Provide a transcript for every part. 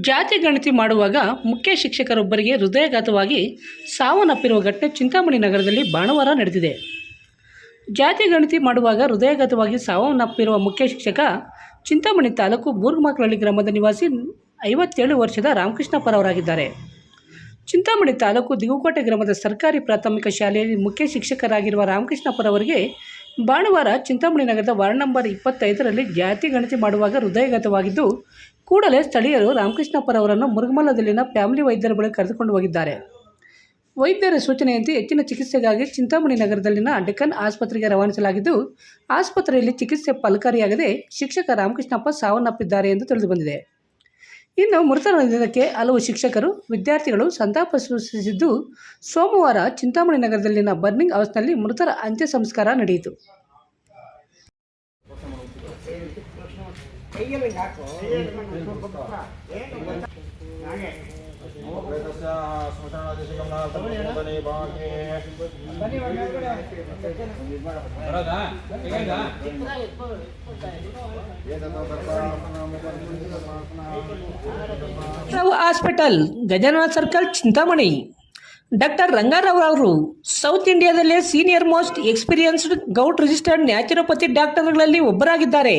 ಜಾತಿ ಗಣತಿ ಮಾಡುವಾಗ ಮುಖ್ಯ ಶಿಕ್ಷಕರೊಬ್ಬರಿಗೆ ಹೃದಯಘಾತವಾಗಿ ಸಾವನ್ನಪ್ಪಿರುವ ಘಟನೆ ಚಿಂತಾಮಣಿ ನಗರದಲ್ಲಿ ಭಾನುವಾರ ನಡೆದಿದೆ. ಜಾತಿ ಗಣತಿ ಮಾಡುವಾಗ ಹೃದಯಘಾತವಾಗಿ ಸಾವನ್ನಪ್ಪಿರುವ ಮುಖ್ಯ ಶಿಕ್ಷಕ ಚಿಂತಾಮಣಿ ತಾಲೂಕು ಬೂರ್ಗಮಕ್ಲಹಳ್ಳಿ ಗ್ರಾಮದ ನಿವಾಸಿ ಐವತ್ತೇಳು ವರ್ಷದ ರಾಮಕೃಷ್ಣಪ್ಪರವರಾಗಿದ್ದಾರೆ ಚಿಂತಾಮಣಿ ತಾಲೂಕು ದಿಗುಕೋಟೆ ಗ್ರಾಮದ ಸರ್ಕಾರಿ ಪ್ರಾಥಮಿಕ ಶಾಲೆಯಲ್ಲಿ ಮುಖ್ಯ ಶಿಕ್ಷಕರಾಗಿರುವ ರಾಮಕೃಷ್ಣಪ್ಪರವರಿಗೆ ಭಾನುವಾರ ಚಿಂತಾಮಣಿ ನಗರದ ವಾರ್ಡ್ ನಂಬರ್ ಇಪ್ಪತ್ತೈದರಲ್ಲಿ ಜಾತಿ ಗಣತಿ ಮಾಡುವಾಗ ಹೃದಯಘಾತವಾಗಿದ್ದು, ಕೂಡಲೇ ಸ್ಥಳೀಯರು ರಾಮಕೃಷ್ಣಪ್ಪರವರನ್ನು ಮುರುಗಮಲ್ಲದಲ್ಲಿನ ಫ್ಯಾಮಿಲಿ ವೈದ್ಯರ ಬಳಿ ಕರೆದುಕೊಂಡು ಹೋಗಿದ್ದಾರೆ. ವೈದ್ಯರ ಸೂಚನೆಯಂತೆ ಹೆಚ್ಚಿನ ಚಿಕಿತ್ಸೆಗಾಗಿ ಚಿಂತಾಮಣಿ ನಗರದಲ್ಲಿನ ಡೆಕ್ಕನ್ ಆಸ್ಪತ್ರೆಗೆ ರವಾನಿಸಲಾಗಿದ್ದು, ಆಸ್ಪತ್ರೆಯಲ್ಲಿ ಚಿಕಿತ್ಸೆ ಫಲಕಾರಿಯಾಗದೆ ಶಿಕ್ಷಕ ರಾಮಕೃಷ್ಣಪ್ಪ ಸಾವನ್ನಪ್ಪಿದ್ದಾರೆ ಎಂದು ತಿಳಿದುಬಂದಿದೆ. ಇನ್ನು ಮೃತರ ನಿಧನಕ್ಕೆ ಹಲವು ಶಿಕ್ಷಕರು, ವಿದ್ಯಾರ್ಥಿಗಳು ಸಂತಾಪ ಸೂಚಿಸಿದ್ದು, ಸೋಮವಾರ ಚಿಂತಾಮಣಿ ನಗರದಲ್ಲಿನ ಬರ್ನಿಂಗ್ ಹೌಸ್ನಲ್ಲಿ ಮೃತರ ಅಂತ್ಯ ಸಂಸ್ಕಾರ ನಡೆಯಿತು. Rao hospital, Gajanana circle, Chintamani. Doctor Rangarao ಅವರು, south ಇಂಡಿಯಾದಲ್ಲೇ senior most experienced govt registered naturopathy ಡಾಕ್ಟರ್ಗಳಲ್ಲಿ ಒಬ್ಬರಾಗಿದ್ದಾರೆ.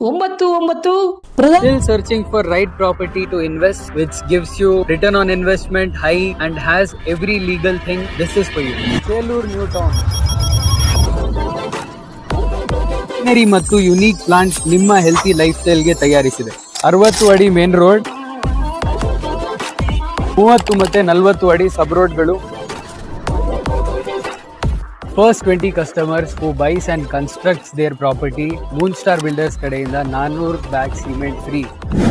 ಒಂಬತ್ತು ಒಂಬತ್ತು ಪ್ರಧಾನ searching for right property to invest which which you return on investment high high has every legal thing thing. This is for you. Selur New Town. Greenery ಮತ್ತು unique plant ನಿಮ್ಮ healthy life ಸ್ಟೈಲ್ಗೆ ತಯಾರಿಸಿದೆ ಅರವತ್ತು ಅಡಿ main road ಮೂವತ್ತು ಮತ್ತೆ ನಲವತ್ತು ಅಡಿ ಸಬ್ ರೋಡ್ಗಳು first twenty customers who buys and constructs their property moon star builders ಕಡೆಯಿಂದ ನಾನ್ನೂರು ಬ್ಯಾಗ್ ಸಿಮೆಂಟ್ ಫ್ರೀ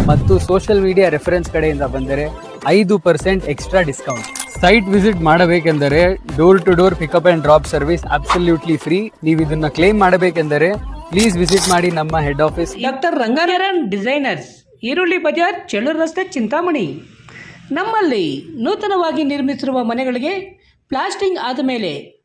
ಮತ್ತು ಸೋಷಿಯಲ್ ಮೀಡಿಯಾ ರೆಫರೆನ್ಸ್ ಕಡೆಯಿಂದ ಬಂದರೆ ಐದು percent extra discount site visit ಮಾಡಬೇಕೆಂದರೆ door to door pickup and drop service absolutely free ನೀವು ಇದನ್ನ claim ಮಾಡಬೇಕೆಂದರೆ ಪ್ಲೀಸ್ ವಿಸಿಟ್ ಮಾಡಿ ನಮ್ಮ head office doctor Ranganarayan designers Eerulli Bazar, Chellur ರಸ್ತೆ, ಚಿಂತಾಮಣಿ. ನಮ್ಮಲ್ಲಿ ನೂತನವಾಗಿ ನಿರ್ಮಿಸಿರುವ ಮನೆಗಳಿಗೆ ಪ್ಲಾಸ್ಟಿಂಗ್ ಆದ ಮೇಲೆ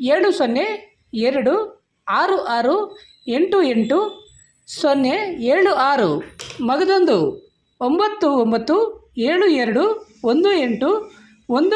ಏಳು ಸೊನ್ನೆ ಎರಡು ಆರು ಆರು ಎಂಟು ಎಂಟು ಸೊನ್ನೆ ಏಳು ಆರು. ಮಗದೊಂದು ಒಂಬತ್ತು ಒಂಬತ್ತು ಏಳು ಎರಡು ಒಂದು ಎಂಟು ಒಂದು